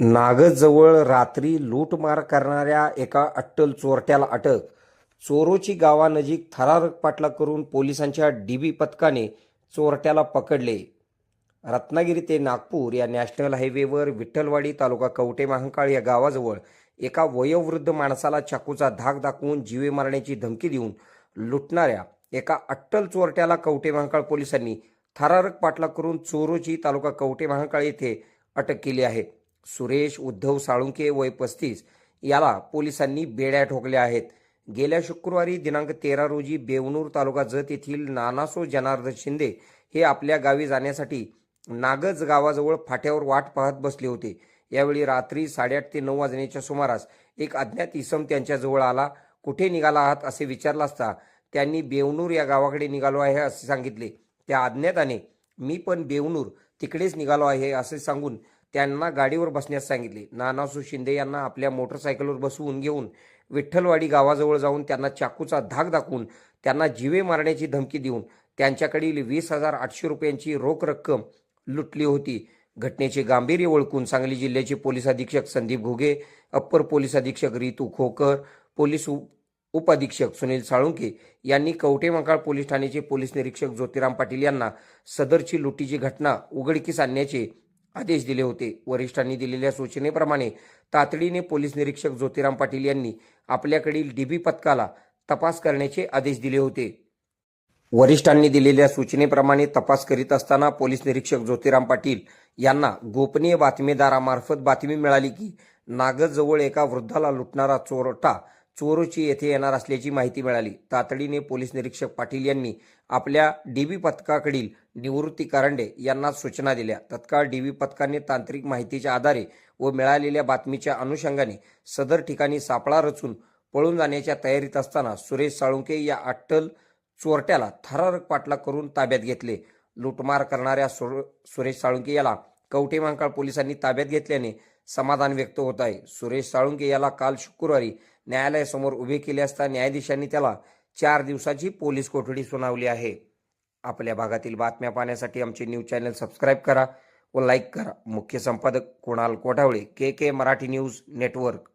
नागजवळ रात्री लूटमार करणाऱ्या एका अट्टल चोरट्याला अटक. चोरोची गावानजीक थरारक पाटला करून पोलिसांच्या डीबी पथकाने चोरट्याला पकडले. रत्नागिरी ते नागपूर या नॅशनल हायवेवर विठ्ठलवाडी तालुका कवटे महांकाळ या गावाजवळ एका वयोवृद्ध माणसाला चाकूचा धाक दाखवून जीवे मारण्याची धमकी देऊन लुटणाऱ्या एका अट्टल चोरट्याला कवटे महांकाळ पोलिसांनी थरारक पाटला करून चोरोची तालुका कवटे महांकाळ येथे अटक केली आहे. सुरेश उद्धव साळुंके वय पस्तीस याला पोलिसांनी बेड्या ठोकल्या आहेत. गेल्या शुक्रवारी दिनांक तेरा रोजी बेवणूर तालुका जत येथील नानासो जनार्दन शिंदे हे आपल्या गावी जाण्यासाठी नागज गावाजवळ फाट्यावर वाट पाहत बसले होते. यावेळी रात्री साडेआठ ते नऊ वाजण्याच्या सुमारास एक अज्ञात इसम त्यांच्याजवळ आला. कुठे निघाला आहात असे विचारला असता त्यांनी बेवणूर या गावाकडे निघालो आहे असे सांगितले. त्या अज्ञाताने मी पण बेवणूर तिकडेच निघालो आहे असे सांगून त्यांना गाडीवर बसण्यास सांगितले. नानासू शिंदे यांना आपल्या मोटरसायकलवर बसवून घेऊन विठ्ठलवाडी गावाजवळ जाऊन त्यांना चाकूचा धाक दाखवून त्यांना जीवे मारण्याची धमकी देऊन त्यांच्याकडील वीस हजार आठशे रुपयांची रोख रक्कम लुटली होती. घटनेचे गांभीर्य ओळखून सांगली जिल्ह्याचे पोलीस अधीक्षक संदीप घुगे अप्पर पोलीस अधीक्षक रितू खोकर पोलीस उप उपअधीक्षक सुनील साळुंके यांनी कवठे पोलीस ठाण्याचे पोलीस निरीक्षक ज्योतिराम पाटील यांना सदरची लुटीची घटना उघडकीस आणण्याचे आदेश दिले होते. वरिष्ठांनी दिलेल्या सूचनेप्रमाणे तातडीने पोलीस निरीक्षक ज्योतिराम पाटील यांनी आपल्याकडील डीबी पथकाला तपास करण्याचे आदेश दिले होते. वरिष्ठांनी दिलेल्या सूचनेप्रमाणे तपास करीत असताना पोलीस निरीक्षक ज्योतिराम पाटील यांना गोपनीय बातमीदारामार्फत बातमी मिळाली की नागजवळ एका वृद्धाला लुटणारा चोरटा चोरोची येथे येणार असल्याची माहिती मिळाली. तातडीने पोलीस निरीक्षक पाटील यांनी आपल्या डीबी पथकाकडील निवृत्ती कारंडे यांना सूचना दिल्या. तत्काळ डीबी पथकाने तांत्रिक माहितीच्या आधारे व मिळालेल्या बातमीच्या अनुषंगाने सदर ठिकाणी सापळा रचून पळून जाण्याच्या तयारीत असताना सुरेश साळुंके या अट्टल चोरट्याला थरारक पाठलाग करून ताब्यात घेतले. लुटमार करणाऱ्या सुर सुरेश साळुंके याला कवठे महांकाळ पोलिसांनी ताब्यात घेतल्याने समाधान व्यक्त होत आहे. सुरेश साळुंके याला काल शुक्रवारी न्यायालयासमोर उभे केले असता न्यायाधीशांनी त्याला चार दिवसाची पोलीस कोठडी सुनावली आहे. आपल्या भागातील बातम्या पाहण्यासाठी आमचे न्यूज चॅनल सबस्क्राईब करा व लाईक करा. मुख्य संपादक Kunal Kothawale K K Marathi news network.